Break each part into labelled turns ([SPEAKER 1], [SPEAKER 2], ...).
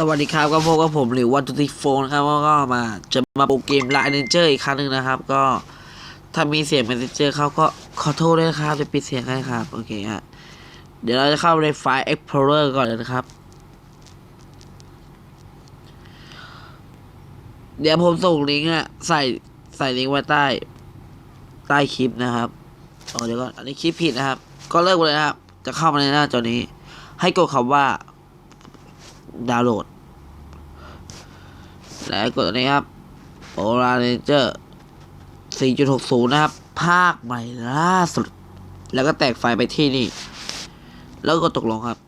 [SPEAKER 1] สวัสดีครับก็พบกับผมหรือวันตุติโฟนครับก็มาจะมาโปรเกมไลน์เนเจอร์อีกครั้งหนึ่งนะครับ ก็ถ้ามีเสียงเมสเซนเจอร์เขาก็ขอโทษด้วยครับจะปิดเสียงให้ครับ โอเคฮะเดี๋ยวเราจะเข้าในไฟล์ Explorer ก่อนเลยนะครับ เดี๋ยวผมส่งลิงก์อะใส่ใส่ลิงก์ไว้ใต้ ใต้คลิปนะครับอ๋อเดี๋ยวก่อนอันนี้คลิปผิดนะครับ ก็เลิกไปเลยนะครับ จะเข้ามาในหน้าจอนี้ ให้กดคำว่า ดาวน์โหลด และกดอันนี้ครับ o r a n g e r 4.60 นะครับ ภาคใหม่ล่าสุด แล้วก็แตกไฟล์ไปที่นี่ แล้วก็กดตกลงครับ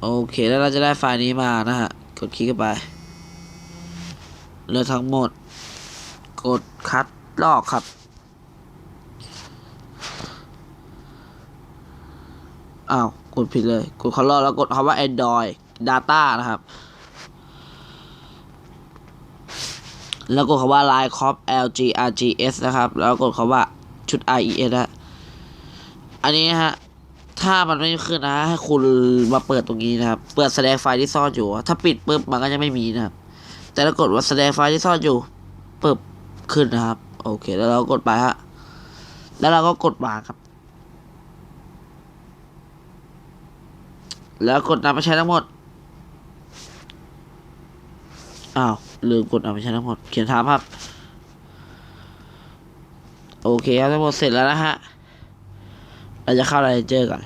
[SPEAKER 1] โอเคแล้วเราจะได้ไฟล์นี้มานะฮะ กดคลิกเข้าไปเลือกทั้งหมด กดคัดลอกครับ อ้าว กดผิดเลย กดคอลแล้วกดคำว่า Android Data นะครับ แล้วกดคำว่า Line Cop LG RGS นะครับ แล้วกดคำว่าชุด IES นะอันนี้ฮะ ถ้ามันไม่ขึ้นนะ ให้คุณมาเปิดตรงนี้นะครับ เปิดแสดงไฟล์ที่ซ่อนอยู่ ถ้าปิดปุ๊บมันก็จะไม่มีนะครับ แต่ถ้ากดว่าแสดงไฟล์ที่ซ่อนอยู่ปุ๊บขึ้นนะครับ โอเค แล้วเรากดไปฮะ แล้วเราก็กดวางครับ แล้วกดนำไปใช้ทั้งหมด อ้าว ลืมกดนำไปใช้ทั้งหมด เขียนถามครับ โอเคครับทั้งหมดเสร็จแล้วนะฮะ เราจะเข้ารายเจอก่อน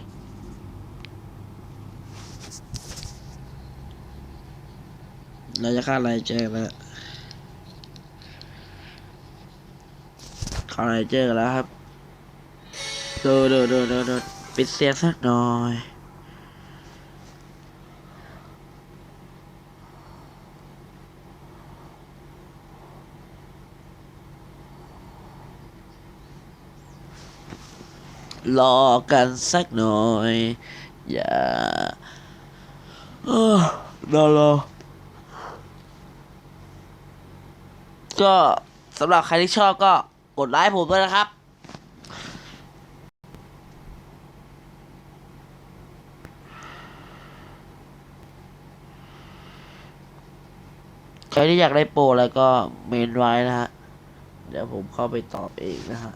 [SPEAKER 1] เราจะเข้ารเจอแล้วเข้ารเจอกันแล้วครับ ดูดูดูดูดูปิดเสียงสักหน่อย รอกันสักหน่อย อย่าเออรอรอก็สำหรับใครที่ชอบก็กดไลค์ผมด้วยนะครับ ใครที่อยากได้โปรอะไรก็เมนไว้นะฮะ เดี๋ยวผมเข้าไปตอบเองนะฮะ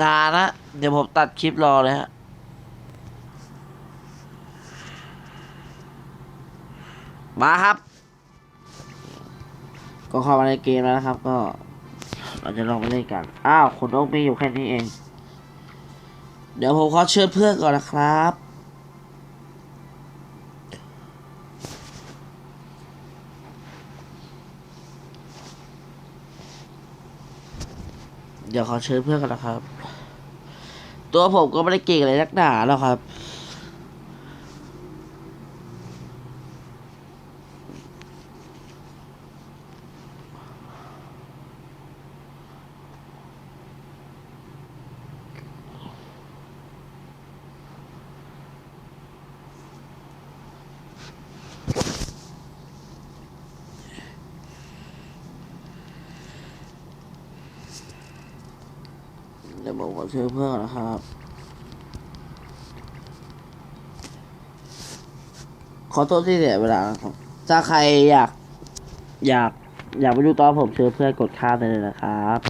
[SPEAKER 1] นานละเดี๋ยวผมตัดคลิปรอเลยฮะมาครับ ก็เข้ามาในเกมแล้วนะครับ ก็ เราจะลองไปเล่นกันอ้าวคุณโอ๊กมีอยู่แค่นี้เอง เดี๋ยวผมขอเชิญเพื่อนก่อนนะครับเดี๋ยวขอเชิญเพื่อนกันนะครับ ตัวผมก็ไม่ได้เก่งอะไรนักหนาหรอกครับ เดี๋ยวผมขอเชิญเพื่อนนะครับ ขอโทษที่เสียเวลาครับถ้าใครอยาก อยาก อยากไปดูตอนผมเชิญเพื่อนกดข้ามได้เลยนะครับ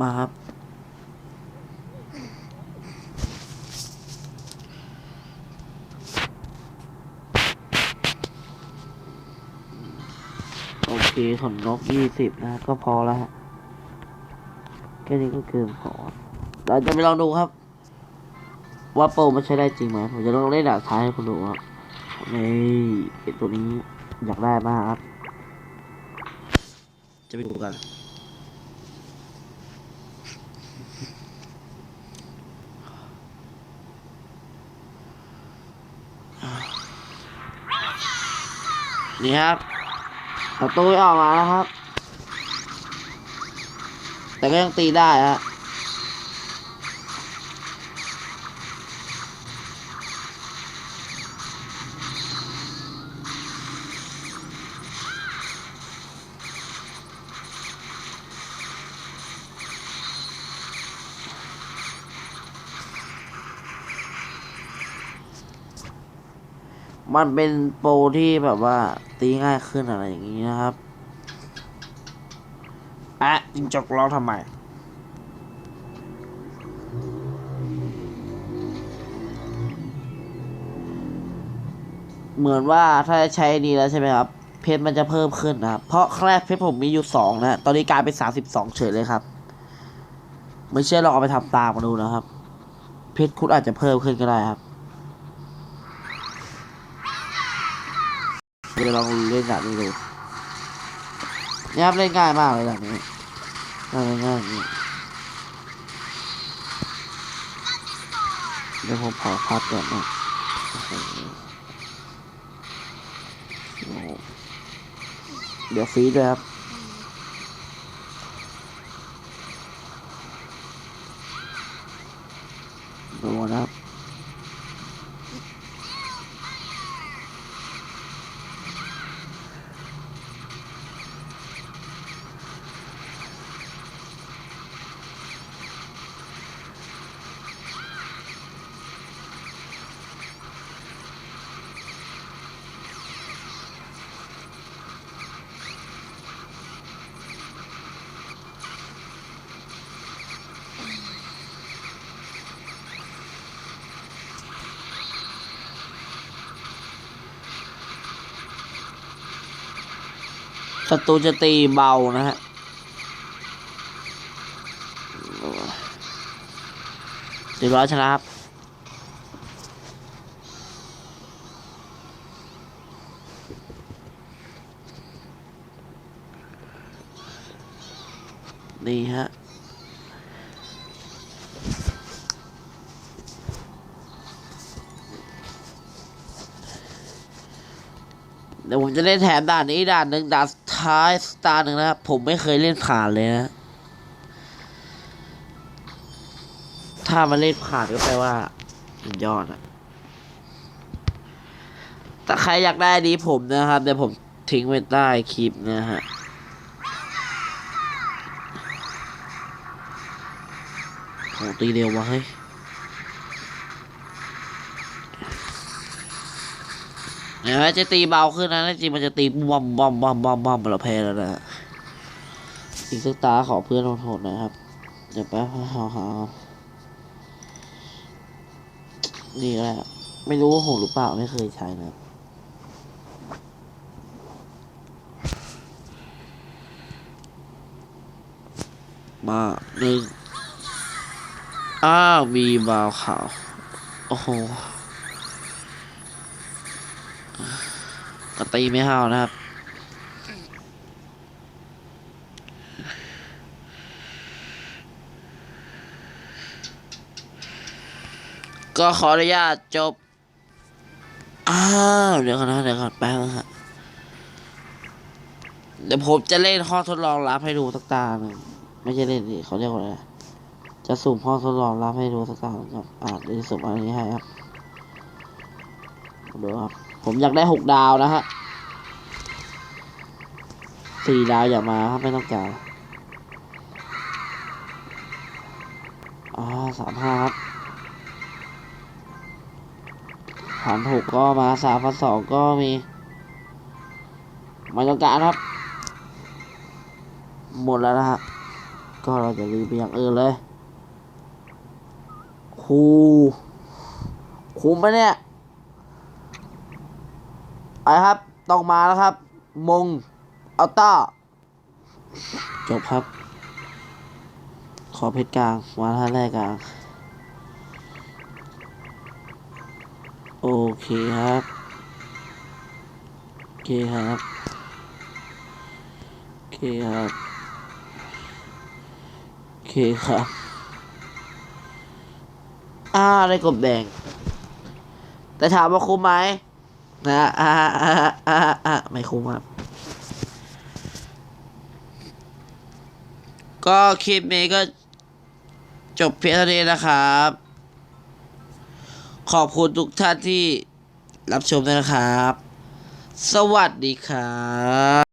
[SPEAKER 1] มาครับ โอเคขนนกยี่สิบนะก็พอแล้วฮะแค่นี้ก็เกินพอเราจะไปลองดูครับ ว่าโปรมันใช้ได้จริงไหมผมจะลองเล่นด่าท้ายให้คุณดูครับนี่ตัวนี้อยากได้มากครับ จะไปดูกัน นี่ครับประตูไม่ออกมาแล้วครับ แต่ก็ยังตีได้ฮะ มันเป็นโปรที่แบบว่าตีง่ายขึ้นอะไรอย่างนี้นะครับอะจิงจกร้องทำไม เหมือนว่าถ้าใช้ดีแล้วใช่ไหมครับ เพชรมันจะเพิ่มขึ้นนะครับ เพราะแรกเพชรผมมีอยู่สองนะ ตอนนี้กลายเป็นสามสิบสองเฉยเลยครับ ไม่เชื่อลองเอาไปทำตามมาดูนะครับ เพชรคุณอาจจะเพิ่มขึ้นก็ได้ครับ เดี๋ยวลองเล่นแบบนี้ดูนี่ครับเล่นง่ายมากเลยแบบนี้ง่ายง่ายเดี๋ยวผมขอพัดก่อนนะเดี๋ยวฟรีด้วยครับ ดูนะครับ ศัตรูจะตีเบานะฮะสี่ร้อยชนะครับนี่ฮะเดี๋ยวผมจะเล่นแถมด่านนี้ด่านหนึ่งด่าน ท้ายสตาร์หนึ่งนะครับ ผมไม่เคยเล่นผ่านเลยนะ ถ้ามันเล่นผ่านก็แปลว่าสุดยอดอะถ้าใครอยากได้ดีผมนะครับ เดี๋ยวผมทิ้งไว้ใต้คลิปนะฮะโหตีเร็ววะเฮ้ย เห็นไหมจะตีเบาขึ้นนะจริงมันจะตีบอมบอมบอมบอมบอมเราแพ้แล้วนะอีกสักตาขอเพื่อนโหดๆหนะครับเดี๋ยวแป๊บหาหานี่แหละไม่รู้ว่าหดหรือเปล่าไม่เคยใช้นะมาหนึ่งอ้าวมีบาวขาว โอ้โห ก็ตีไม่ห้านะครับ ก็ขออนุญาตจบ อ้าว เดี๋ยวก่อนนะเดี๋ยวก่อนแป๊บนึงฮะเดี๋ยวผมจะเล่นข้อทดลองรับให้ดูสักตาหนึ่งไม่ใช่เล่นดิเขาเรียกว่าอะไรจะสุ่มข้อทดลองรับให้ดูสักตาหนึ่งครับอ่าเดี๋ยวสุ่มอันนี้ให้ครับดูครับ ผมอยากได้หกดาวนะฮะสี่ดาวอย่ามาครับไม่ต้องการอ่าสามห้าครับพันหกก็มาสามพันสองก็มีไม่ต้องการครับ หมดแล้วนะฮะก็เราจะรีบไปอย่างอื่นเลยคูคุ้มไหมเนี่ย ไปครับต้องมาแล้วครับ มงอัลต้าจบครับ ขอเพชรกลางมาท่าแรกกลาง โอเคครับ โอเคครับ โอเคครับ โอเคครับ อ่าได้กบแดง แต่ถามว่าคุ้มไหม นะอ่าอ่าอ่าอ่าไม่คุ้มครับ ก็คลิปนี้ก็จบเพียงเท่านี้นะครับ ขอบคุณทุกท่านที่รับชมด้วยนะครับ สวัสดีครับ